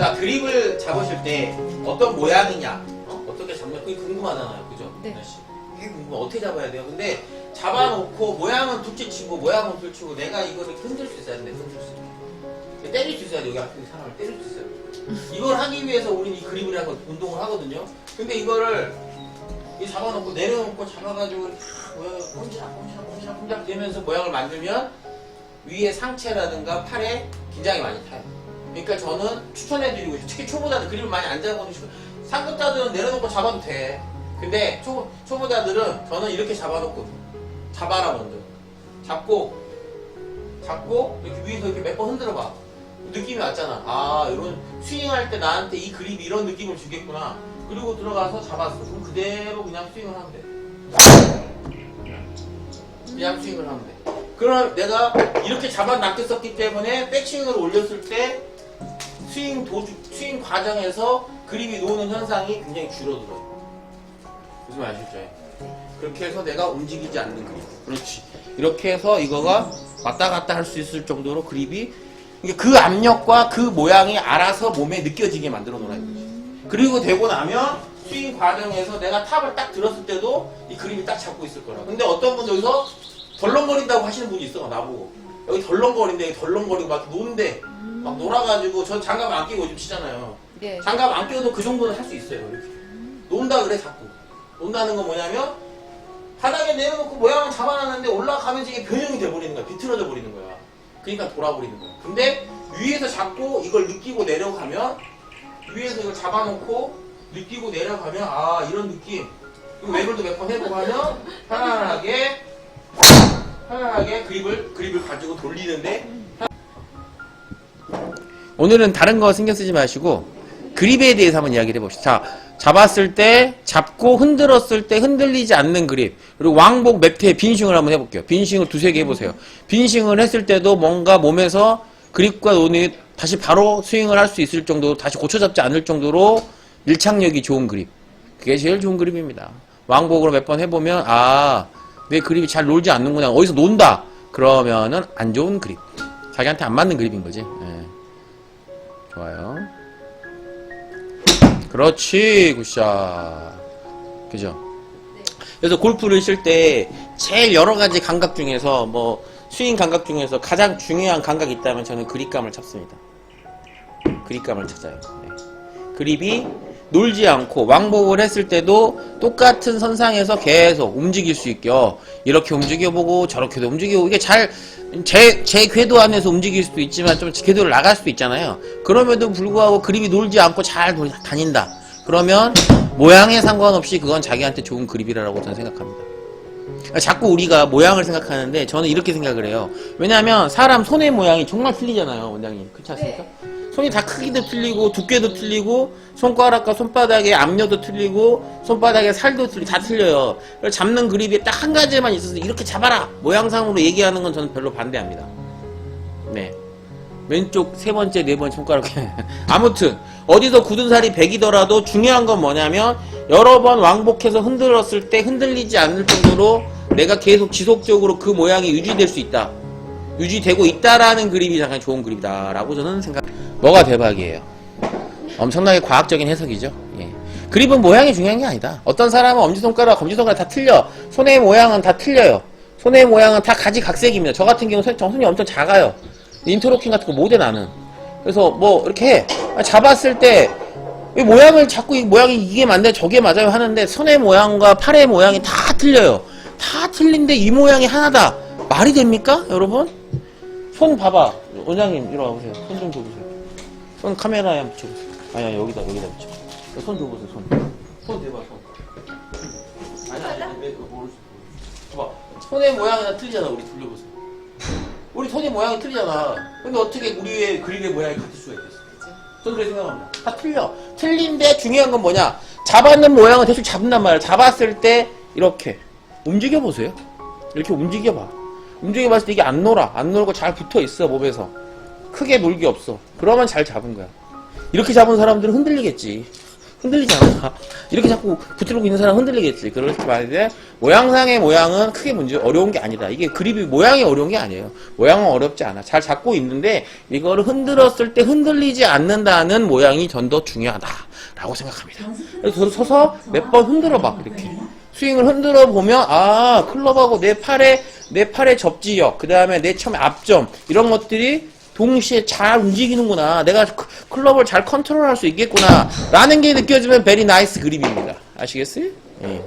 자, 그립을 잡으실 때 어떤 모양이냐, 어? 떻게 잡냐, 그게 궁금하잖아요. 그죠? 네. 씨? 그게 궁금해. 어떻게 잡아야 돼요? 근데 잡아놓고 모양은 둘째치고 모양은 둘치고 내가 이거를 흔들 수 있어야 돼. 흔들 수 있어. 때릴 수 있어야 돼. 여기 앞에 사람을 때릴 수 있어야 돼. 이걸 하기 위해서 우리는 이 그립을 하고 운동을 하거든요. 근데 이거를 이 잡아놓고 내려놓고 잡아가지고 모양을 꼼지락 꼼지락 꼼지락 꼼지락 되면서 모양을 만들면 위에 상체라든가 팔에 긴장이 많이 타요. 그러니까 저는 추천해드리고 싶어요. 특히 초보자들 그림을 많이 안 잡아보는 초- 상급자들은 내려놓고 잡아도 돼. 근데 초, 초보자들은 저는 이렇게 잡아놓고 잡아라 먼저. 잡고 잡고 이렇게 위에서 이렇게 몇 번 흔들어 봐. 느낌이 왔잖아. 아 이런 스윙할 때 나한테 이 그립이 이런 느낌을 주겠구나. 그리고 들어가서 잡았어. 그럼 그대로 그냥 스윙을 하면 돼. 그냥 스윙을 하면 돼. 그럼 내가 이렇게 잡아 낚였었기 때문에 백스윙을 올렸을 때 스윙 도주, 스윙 과정에서 그립이 노는 현상이 굉장히 줄어들어요. 무슨 말 아시죠? 그렇게 해서 내가 움직이지 않는 그립. 그렇지. 이렇게 해서 이거가 왔다 갔다 할 수 있을 정도로 그립이 그 압력과 그 모양이 알아서 몸에 느껴지게 만들어 놓으라는 거지. 그리고 되고 나면 스윙 과정에서 내가 탑을 딱 들었을 때도 이 그립이 딱 잡고 있을 거라. 근데 어떤 분들 여기서 덜렁거린다고 하시는 분이 있어, 나보고. 여기 덜렁거린데, 덜렁거리고 막 노는데, 막 놀아가지고, 전 장갑 안 끼고 요즘 치잖아요. 네. 장갑 안 끼워도 그 정도는 할 수 있어요, 이렇게. 논다 그래, 자꾸. 논다는 건 뭐냐면, 바닥에 내려놓고 모양을 잡아놨는데 올라가면서 이게 변형이 돼버리는 거야. 비틀어져 버리는 거야. 그러니까 돌아버리는 거야. 근데 위에서 잡고 이걸 느끼고 내려가면, 위에서 이걸 잡아놓고 느끼고 내려가면, 아, 이런 느낌. 그리고 외글도 몇 번 해보고 하면, 편안하게, 편안하게 그립을, 그립을 가지고 돌리는데, 오늘은 다른 거 신경 쓰지 마시고 그립에 대해서 한번 이야기를 해봅시다. 자, 잡았을 때, 잡고 흔들었을 때 흔들리지 않는 그립. 그리고 왕복 매트에 빈싱을 한번 해볼게요. 빈싱을 두세 개 해보세요. 빈싱을 했을 때도 뭔가 몸에서 그립과 논이 다시 바로 스윙을 할 수 있을 정도로 다시 고쳐잡지 않을 정도로 밀착력이 좋은 그립. 그게 제일 좋은 그립입니다. 왕복으로 몇 번 해보면, 아, 내 그립이 잘 놀지 않는구나. 어디서 논다. 그러면은 안 좋은 그립. 자기한테 안 맞는 그립인 거지. 예. 좋아요. 그렇지, 굿샷. 그죠? 그래서 골프를 칠 때 제일 여러 가지 감각 중에서 뭐 스윙 감각 중에서 가장 중요한 감각이 있다면 저는 그립감을 찾습니다. 그립감을 찾아요. 네. 그립이 놀지 않고 왕복을 했을 때도 똑같은 선상에서 계속 움직일 수 있겨 이렇게 움직여보고 저렇게도 움직이고 이게 잘 제 제 궤도 안에서 움직일 수도 있지만 좀 궤도를 나갈 수도 있잖아요. 그럼에도 불구하고 그립이 놀지 않고 잘 돌- 다닌다. 그러면 모양에 상관없이 그건 자기한테 좋은 그립이라고 저는 생각합니다. 자꾸 우리가 모양을 생각하는데 저는 이렇게 생각을 해요. 왜냐하면 사람 손의 모양이 정말 틀리잖아요, 원장님. 그렇지 않습니까? 손이 다 크기도 틀리고 두께도 틀리고 손가락과 손바닥의 압력도 틀리고 손바닥의 살도 틀리 다 틀려요. 잡는 그립이 딱 한 가지만 있어서 이렇게 잡아라 모양상으로 얘기하는 건 저는 별로 반대합니다. 네. 왼쪽 세 번째 네 번째 손가락 아무튼 어디서 굳은 살이 백이더라도 중요한 건 뭐냐면 여러 번 왕복해서 흔들었을 때 흔들리지 않을 정도로 내가 계속 지속적으로 그 모양이 유지될 수 있다 유지되고 있다라는 그림이 가장 좋은 그림이다라고 저는 생각 뭐가 대박이에요 엄청나게 과학적인 해석이죠. 예. 그립은 모양이 중요한 게 아니다. 어떤 사람은 엄지손가락 검지손가락 다 틀려. 손의 모양은 다 틀려요. 손의 모양은 다 가지각색입니다. 저 같은 경우는 손- 손이 엄청 작아요. 인트로킹 같은 거 못해 나는. 그래서 뭐 이렇게 해. 잡았을 때이 모양을 자꾸 이 모양이 이게 맞네 저게 맞아요 하는데 손의 모양과 팔의 모양이 다 틀려요. 다 틀린데 이 모양이 하나다. 말이 됩니까 여러분? 손 봐봐. 원장님 이리 와보세요. 손 좀 줘보세요. 손 카메라에 한번 붙여보세요 아니 아니 여기다 여기다 붙여 손 줘보세요 손 손 대봐 손 아니 아니 아니 왜 그거 모를 수 봐봐 손의 모양이 다 틀리잖아 우리 돌려보세요 우리 손의 모양이 틀리잖아. 근데 어떻게 우리의 그림의 모양이 같을 수가 있겠어? 저는 그렇게 생각합니다. 다 틀려. 틀린데 중요한 건 뭐냐? 잡았는 모양을 대충 잡는단 말이야. 잡았을 때 이렇게 움직여 보세요. 이렇게 움직여 봐. 움직여 봤을 때 이게 안 놀아. 안 놀고 잘 붙어 있어 몸에서. 크게 놀기 없어. 그러면 잘 잡은 거야. 이렇게 잡은 사람들은 흔들리겠지. 흔들리지 않아. 이렇게 자꾸 붙들고 있는 사람 흔들리겠지. 그렇게 말인데 모양상의 모양은 크게 문제 어려운 게 아니다. 이게 그립이 모양이 어려운 게 아니에요. 모양은 어렵지 않아. 잘 잡고 있는데 이거를 흔들었을 때 흔들리지 않는다는 모양이 전 더 중요하다 라고 생각합니다. 그래서 저도 서서 몇 번 흔들어 봐 이렇게. 스윙을 흔들어 보면 아 클럽하고 내 팔의 내 팔의 접지력 그 다음에 내 처음에 앞점 이런 것들이 동시에 잘 움직이는구나 내가 크- 클럽을 잘 컨트롤할 수 있겠구나 라는 게 느껴지면 베리 나이스 그립입니다 아시겠어요? 예.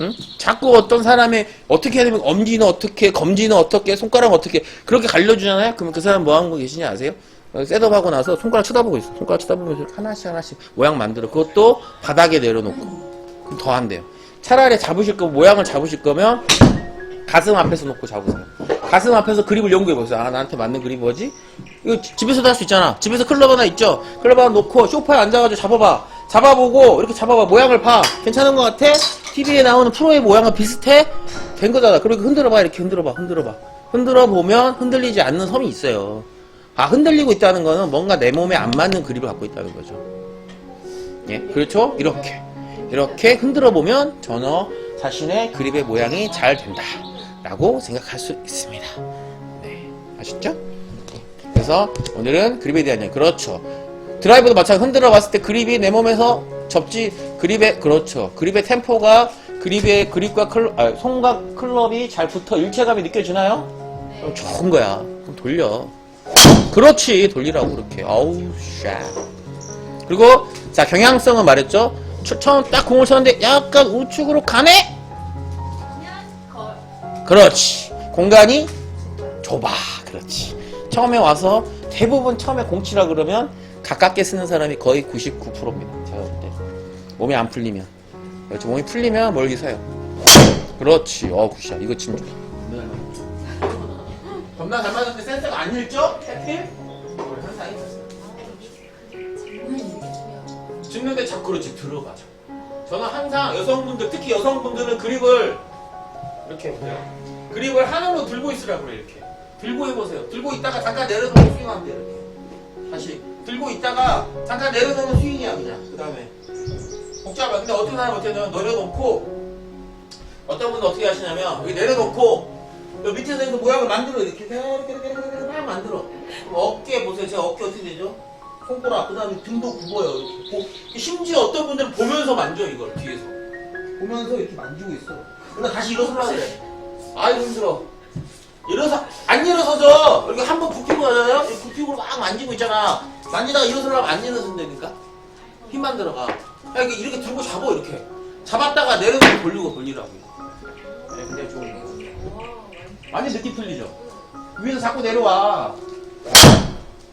응? 자꾸 어떤 사람의 어떻게 해야 되면 엄지는 어떻게 검지는 어떻게 손가락 어떻게 그렇게 갈려주잖아요 그러면 그 사람 뭐 하는 거 계시냐 아세요? 어, 셋업하고 나서 손가락 쳐다보고 있어 손가락 쳐다보면서 하나씩 하나씩 모양 만들어 그것도 바닥에 내려놓고 그럼 더 안 돼요. 차라리 잡으실 거 모양을 잡으실 거면 가슴 앞에서 놓고 잡으세요. 가슴 앞에서 그립을 연구해 보세요. 아 나한테 맞는 그립 뭐지? 이거 지- 집에서도 할 수 있잖아. 집에서 클럽 하나 있죠. 클럽 하나 놓고 소파에 앉아가지고 잡아봐. 잡아보고 이렇게 잡아봐. 모양을 봐. 괜찮은 것 같아? TV에 나오는 프로의 모양과 비슷해? 된 거잖아. 그리고 흔들어봐. 이렇게 흔들어봐. 흔들어봐. 흔들어 보면 흔들리지 않는 섬이 있어요. 아 흔들리고 있다는 거는 뭔가 내 몸에 안 맞는 그립을 갖고 있다는 거죠. 예, 그렇죠? 이렇게. 이렇게 흔들어 보면 전혀 자신의 그립의 모양이 잘 된다. 라고 생각할 수 있습니다. 네. 아셨죠? 네. 그래서 오늘은 그립에 대한 이야기. 그렇죠. 드라이버도 마찬가지 흔들어 봤을 때 그립이 내 몸에서 접지, 그립의, 그렇죠. 그립의 템포가 그립의, 그립과 클, 아, 손과 클럽이 잘 붙어 일체감이 느껴지나요? 그럼 좋은 거야. 그럼 돌려. 그렇지. 돌리라고 그렇게. 아우, 샤. 그리고 자 경향성은 말했죠. 처- 처음 딱 공을 쳤는데 약간 우측으로 가네. 그렇지. 공간이 좁아. 그렇지. 처음에 와서 대부분 처음에 공치라 그러면 가깝게 쓰는 사람이 거의 99%입니다. 제가 볼 때. 몸이 안 풀리면. 그렇지. 몸이 풀리면 멀리 서요. 그렇지. 어, 굿샷. 이거 지금 겁나 잘 맞았는데 센터가 안 읽죠? 캐필? 우리 현상이 있었어요. 짚는데 자꾸 그렇지 들어가죠. 저는 항상 여성분들 특히 여성분들은 그립을 이렇게 해보세요. 그립을 하나로 들고 있으라고 그래 이렇게. 들고 해보세요. 들고 있다가 잠깐 내려놓고 스윙하면 돼 이렇게. 다시 들고 있다가 잠깐 내려놓으면 스윙이야 그냥. 그 다음에 복잡해. 근데 어떤 어떻게 하냐면 내려놓고 어떤 분은 어떻게 하시냐면 여기 내려놓고 여기 밑에서 이렇게 모양을 만들어 이렇게 이렇게 이렇게 이렇게 이렇게 막 만들어. 어깨 보세요. 제가 어깨 어떻게 되죠? 손가락 그 다음에 등도 굽어요. 이렇게. 보- 심지어 어떤 분들은 보면서 만져 이걸 뒤에서 보면서 이렇게 만지고 있어. 그러다 다시 일어서려고 그래. 아이 힘들어. 일어서 안 일어서죠. 이렇게 한 번 굽히고 가잖아요. 이 굽히고 막 만지고 있잖아. 만지다가 일어서려면 안 일어선다니까. 힘만 들어가. 야, 이게 이렇게 들고 잡어 이렇게. 잡았다가 내려놓고 돌리고 돌리라고. 네, 굉장히 좋은 거. 완전 느낌 틀리죠. 위에서 자꾸 내려와.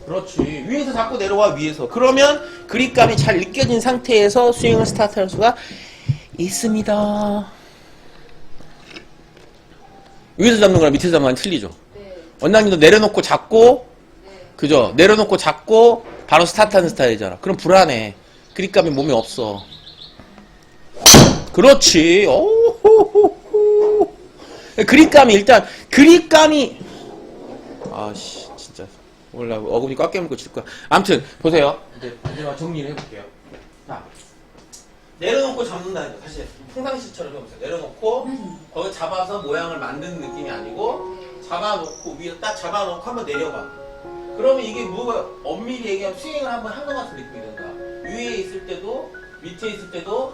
그렇지. 위에서 자꾸 내려와, 위에서. 그러면 그립감이 잘 느껴진 상태에서 스윙을 스타트할 수가 있습니다. 위에서 잡는 거랑 밑에서 잡는 거랑 틀리죠. 원장님도 내려놓고 잡고, 그죠? 내려놓고 잡고, 바로 스타트하는 스타일이잖아. 그럼 불안해. 그립감이 몸에 없어. 그렇지. 오호호호. 그립감이 일단, 그립감이, 아씨, 진짜. 몰라. 어금니 꽉 깨물고 칠 거야. 아무튼, 보세요. 이제 마지막 정리를 해볼게요. 자. 내려놓고 잡는다니까. 다시 평상시처럼 해보세요. 내려놓고, 거기 잡아서 모양을 만드는 느낌이 아니고, 잡아놓고, 위에 딱 잡아놓고 한번 내려봐. 그러면 이게 뭐가, 엄밀히 얘기하면 스윙을 한번 한 것 같은 느낌이 든다. 위에 있을 때도, 밑에 있을 때도,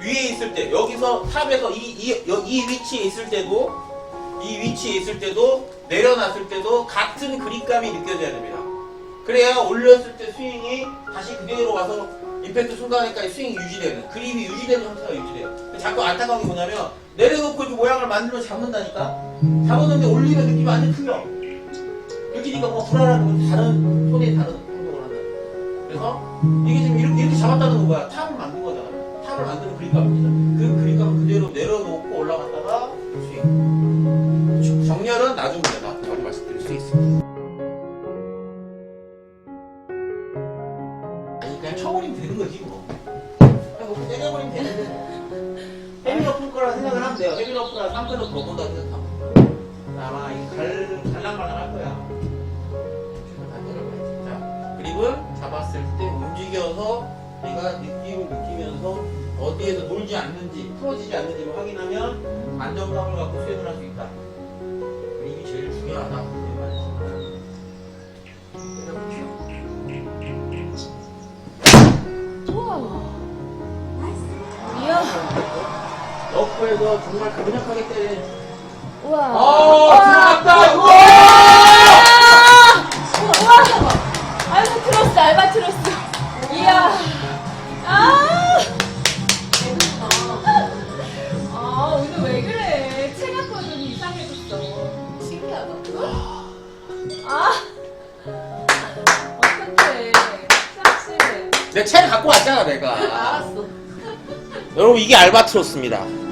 위에 있을 때, 여기서 탑에서 이, 이, 여- 이 위치에 있을 때도, 이 위치에 있을 때도 내려놨을 때도 같은 그립감이 느껴져야 됩니다. 그래야 올렸을 때 스윙이 다시 그대로 와서 임팩트 순간에까지 스윙이 유지되는 그립이 유지되는 형태가 유지돼요. 자꾸 안타까운 게 뭐냐면 내려놓고 이렇게 모양을 만들어 잡는다니까 잡았는데 올리면 느낌이 완전 틀려. 느끼니까 뭐 불안한 건 다른 손에 다른 행동을 한다. 그래서 이게 지금 이렇게, 이렇게 잡았다는 건 뭐야? 탑을 만든 거잖아요. 탑을 만드는 그립감입니다. 헤비러프일 거라 생각을 하면 돼요. 헤비러프라 3분을 더 본다 생각하면 아마 이 갈 갈랑말랑 할 거야. 자 그립을 잡았을 때 움직여서 내가 느낌을 느끼면서 어디에서 놀지 않는지 풀어지지 않는지를 확인하면 안정감을 갖고 수행을 할 수 있다. 이게 제일 중요하다. 러프에서 정말 강력하게 때린. 우와. 아, 들어갔다! 우와! 우와. 아이고 트로스 알바트로스. 이야. 아. 아 오늘 왜 그래? 체감 버전이 이상해졌어. 신기하다. 아. 어떡해. 사실. 내 채를 갖고 왔잖아, 내가. 알았어. 여러분, 이게 알바트로스입니다.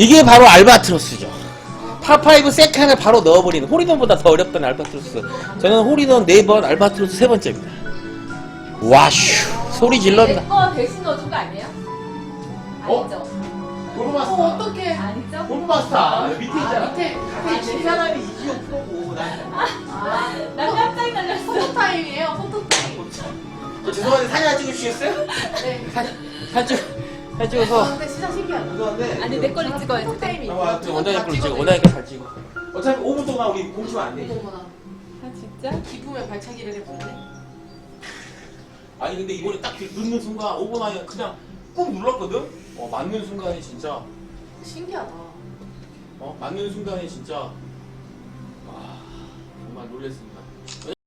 이게 바로 알바트로스죠. 파5 세칸을 바로 넣어버리는 홀리던보다 더 어렵던 알바트로스. 저는 홀리던 4번, 알바트로스 세 번째입니다. 와슈 소리 질렀다. 내거 대신 넣어준 거 아니에요? 어? 아니죠? 골마스터. 어, 어떡해. 아니죠? 골마스터. 밑에 아, 있잖아. 밑에, 밑에 친 사람이 이지용 프로고 난. 아, 나 깜짝 놀랐어. 포토타임이에요, 포토타임. 저 죄송한데 사진 안 찍으시겠어요? 네. 사진 사진 찍- 사진 아, 찍어서. 근데 진짜 신기하다. 아니 내 걸로 찍어야지. 포토타임이. 아, 하여튼 원장님 걸로 찍어. 원장님 걸잘 찍어. 어차피 5분 동안 우리 공치면 안 돼. 어머나. 아 진짜? 기쁨의 발차기를 해보네. 아니 근데 이번에 딱 넣는 순간 5분 안에 그냥 꾹 눌렀거든. 어 맞는 순간에 진짜. 신기하다. 어 맞는 순간에 진짜. 와 정말 놀랬습니다.